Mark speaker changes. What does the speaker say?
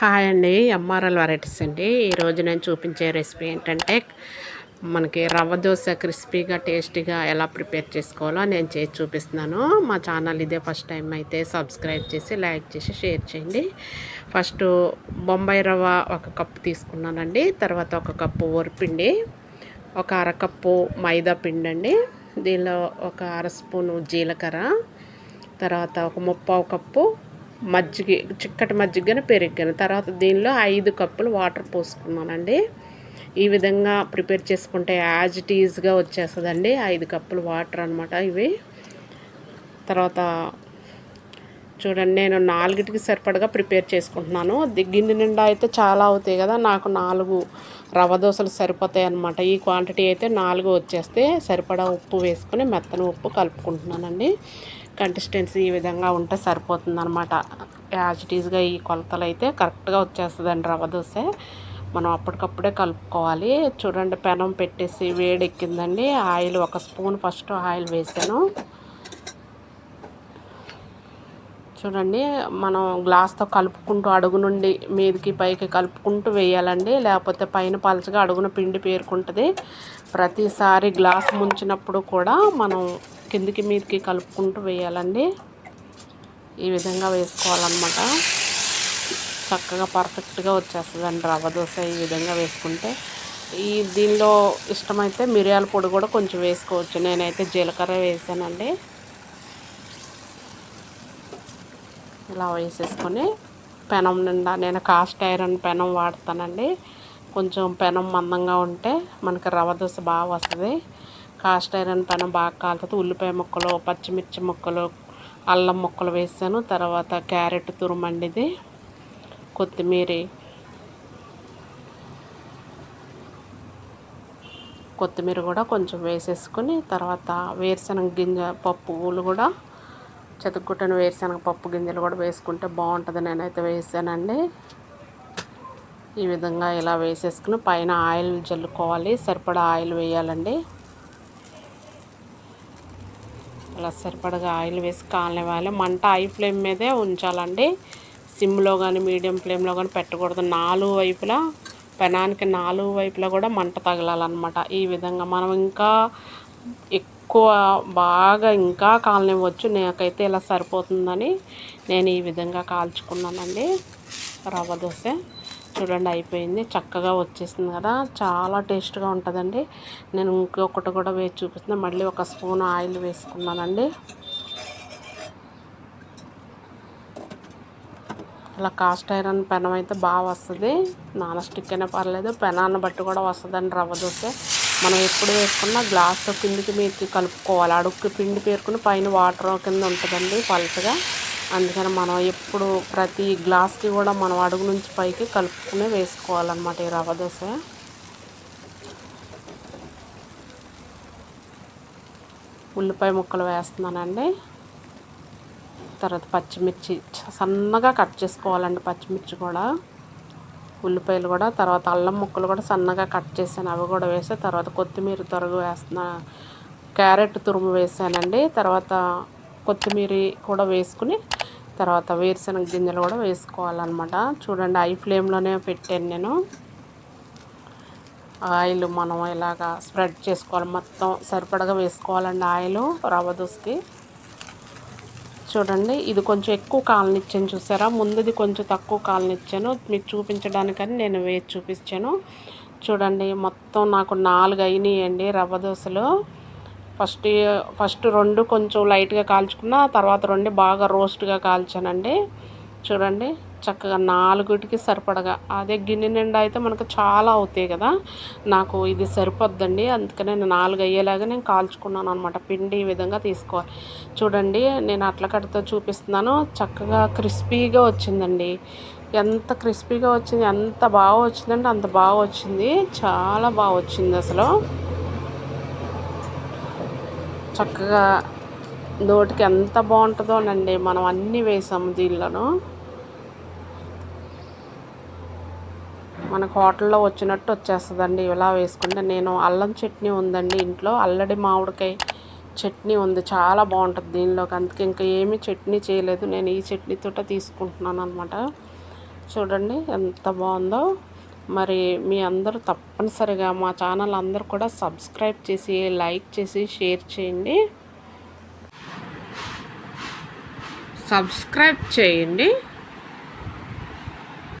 Speaker 1: Hi అండి MRL varieties అండి. ఈరోజు నేను చూపించే రెసిపీ ఏంటంటే మనకి రవ్వ దోశ క్రిస్పీగా టేస్టీగా ఎలా ప్రిపేర్ చేసుకోవాలో నేను చేసి చూపిస్తున్నాను. మా ఛానల్ ఇదే ఫస్ట్ టైం అయితే సబ్స్క్రైబ్ చేసి లైక్ చేసి షేర్ చేయండి. ఫస్ట్ బొంబాయి రవ్వ ఒక కప్పు తీసుకున్నానండి. తర్వాత ఒక కప్పు వరిపిండి ఒక అరకప్పు మైదా పిండి అండి దీనిలో ఒక అర స్పూను జీలకర్ర తర్వాత ఒక ముప్పావు కప్పు మజ్జిగ చిక్కటి మజ్జిగను పెరిగాను. తర్వాత దీనిలో ఐదు కప్పులు వాటర్ పోసుకున్నానండి. ఈ విధంగా ప్రిపేర్ చేసుకుంటే యాజ్ ఇట్ ఈజ్గా వచ్చేస్తుందండి. ఐదు కప్పులు వాటర్ అనమాట ఇవి. తర్వాత చూడండి నేను నాలుగిటికి సరిపడగా ప్రిపేర్ చేసుకుంటున్నాను. గిన్నె నిండా అయితే చాలా అవుతాయి కదా నాకు నాలుగు రవ దోశలు సరిపోతాయి అనమాట ఈ క్వాంటిటీ అయితే నాలుగు వచ్చేస్తే సరిపడా ఉప్పు వేసుకుని మెత్తన ఉప్పు కలుపుకుంటున్నానండి. కన్సిస్టెన్సీ ఈ విధంగా ఉంటే సరిపోతుంది అనమాట యాజ్ ఇట్ ఈజ్గా ఈ కొలతలు అయితే కరెక్ట్గా వచ్చేస్తుందండి రవ్వ దోశ. మనం అప్పటికప్పుడే కలుపుకోవాలి. చూడండి పెనం పెట్టేసి వేడెక్కిందండి. ఆయిల్ ఒక స్పూన్ ఫస్ట్ ఆయిల్ వేసాను. చూడండి మనం గ్లాస్తో కలుపుకుంటూ అడుగు నుండి మీదికి పైకి కలుపుకుంటూ వేయాలండి. లేకపోతే పైన పలచగా అడుగున పిండి పేరుకుంటుంది. ప్రతిసారి గ్లాస్ ముంచినప్పుడు కూడా మనం కిందికి మీదకి కలుపుకుంటూ వేయాలండి. ఈ విధంగా వేసుకోవాలన్నమాట. చక్కగా పర్ఫెక్ట్గా వచ్చేస్తుందండి రవ్వ దోశ ఈ విధంగా వేసుకుంటే. ఈ దీనిలో ఇష్టమైతే మిరియాల పొడి కూడా కొంచెం వేసుకోవచ్చు. నేనైతే జీలకర్ర వేసానండి. ఇలా వేసేసుకొని పెనం నిండా నేను కాస్ట్ ఐరన్ పెనం వాడతానండి. కొంచెం పెనం మందంగా ఉంటే మనకి రవ్వ దోశ బాగా వస్తుంది. కాస్ట్ ఐరన్ పెనం బాగా కాలుతుంది. ఉల్లిపాయ ముక్కలు పచ్చిమిర్చి ముక్కలు అల్లం ముక్కలు వేసాను. తర్వాత క్యారెట్ తురుమండిది కొత్తిమీర కొత్తిమీర కూడా కొంచెం వేసేసుకొని తర్వాత వేరుశనగ గింజ పప్పులు కూడా చెతుక్కుట్టని వేరుశనగ పప్పు గింజలు కూడా వేసుకుంటే బాగుంటుంది. నేనైతే వేసానండి. ఈ విధంగా ఇలా వేసేసుకుని పైన ఆయిల్ జల్లుకోవాలి. సరిపడా ఆయిల్ వేయాలండి. అలా సరిపడగా ఆయిల్ వేసి కాలనివ్వాలి. మంట హై ఫ్లేమ్ మీదే ఉంచాలండి. సిమ్లో కానీ మీడియం ఫ్లేమ్లో కానీ పెట్టకూడదు. నాలుగు వైపులా పెనానికి నాలుగు వైపులా కూడా మంట తగలాలన్నమాట. ఈ విధంగా మనం ఇంకా ఎక్కువ బాగా ఇంకా కాలనివ్వచ్చు. నాకైతే ఇలా సరిపోతుందని నేను ఈ విధంగా కాల్చుకున్నానండి. రవ్వ దోశ చూడండి అయిపోయింది. చక్కగా వచ్చేసింది కదా. చాలా టేస్ట్గా ఉంటుందండి. నేను ఇంకొకటి కూడా వేసి చూపిస్తున్నా. మళ్ళీ ఒక స్పూన్ ఆయిల్ వేసుకున్నానండి. ఇలా కాస్ట్ ఐరన్ పెనం అయితే బాగా వస్తుంది. నాన్ స్టిక్ అయినా పర్లేదు. పెనాన్ని బట్టి కూడా వస్తుందండి రవ్వ దోశ. మనం ఎప్పుడు వేసుకున్నా గ్లాస్తో కిందికి మీదకి కలుపుకోవాలి. అడుక్కి పిండి పేరుకుని పైన వాటర్ కింద ఉంటుందండి పలుచగా. అందుకని మనం ఎప్పుడు ప్రతి గ్లాస్కి కూడా మనం అడుగు నుంచి పైకి కలుపుకుని వేసుకోవాలన్నమాట ఈ రవ్వ దోశ. ఉల్లిపాయ ముక్కలు వేస్తున్నానండి. తర్వాత పచ్చిమిర్చి సన్నగా కట్ చేసుకోవాలండి పచ్చిమిర్చి కూడా. ఉల్లిపాయలు కూడా తర్వాత అల్లం ముక్కలు కూడా సన్నగా కట్ చేశాను. అవి కూడా వేసి తర్వాత కొత్తిమీర తొరగు వేస్తున్నా క్యారెట్ తురుము వేసానండి. తర్వాత కొత్తిమీర కూడా వేసుకుని తర్వాత వేరుశనగ గింజలు కూడా వేసుకోవాలన్నమాట. చూడండి ఐ ఫ్లేమ్లోనే పెట్టాను నేను. ఆయిల్ మనం ఇలాగా స్ప్రెడ్ చేసుకోవాలి. మొత్తం సరిపడగా వేసుకోవాలండి ఆయిల్ రవ్వ దోసకి చూడండి ఇది కొంచెం ఎక్కువ కాలనిచ్చాను చూసారా? ముందుది కొంచెం తక్కువ కాలనిచ్చాను. మీకు చూపించడానికని నేను వేసి చూపించాను. చూడండి మొత్తం నాకు నాలుగు అయినాయండి రవ్వ దోశలు. ఫస్ట్ ఫస్ట్ రెండు కొంచెం లైట్గా కాల్చుకున్న తర్వాత రెండు బాగా రోస్ట్గా కాల్చానండి. చూడండి. చక్కగా నాలుగుటికి సరిపడగా. అదే గిన్నె నిండా అయితే మనకు చాలా అవుతాయి కదా. నాకు ఇది సరిపోద్దండి. అందుకనే నేను నాలుగు అయ్యేలాగా నేను కాల్చుకున్నాను అనమాట పిండి ఈ విధంగా తీసుకోవాలి. చూడండి నేను అట్లకడతో చూపిస్తున్నాను. చక్కగా క్రిస్పీగా వచ్చిందండి. ఎంత క్రిస్పీగా వచ్చింది ఎంత బాగా వచ్చిందంటే అంత బాగా వచ్చింది. చాలా బాగా వచ్చింది అసలు. చక్కగా నోటికి ఎంత బాగుంటుందోనండి మనం అన్నీ వేసాము దీనిలోనూ. మనకు హోటల్లో వచ్చినట్టు వచ్చేస్తుందండి. ఇలా వేసుకుంటే నేను అల్లం చట్నీ ఉందండి ఇంట్లో. అల్లడి మామిడికాయ చట్నీ ఉంది. చాలా బాగుంటుంది దీనిలోకి. అందుకే ఇంకా ఏమీ చట్నీ చేయలేదు. నేను ఈ చట్నీతోట తీసుకుంటున్నాను అనమాట చూడండి ఎంత బాగుందో. మరి మీ అందరూ తప్పనిసరిగా మా ఛానల్ అందరూ కూడా సబ్స్క్రైబ్ చేసి లైక్ చేసి షేర్ చేయండి. సబ్స్క్రైబ్ చేయండి.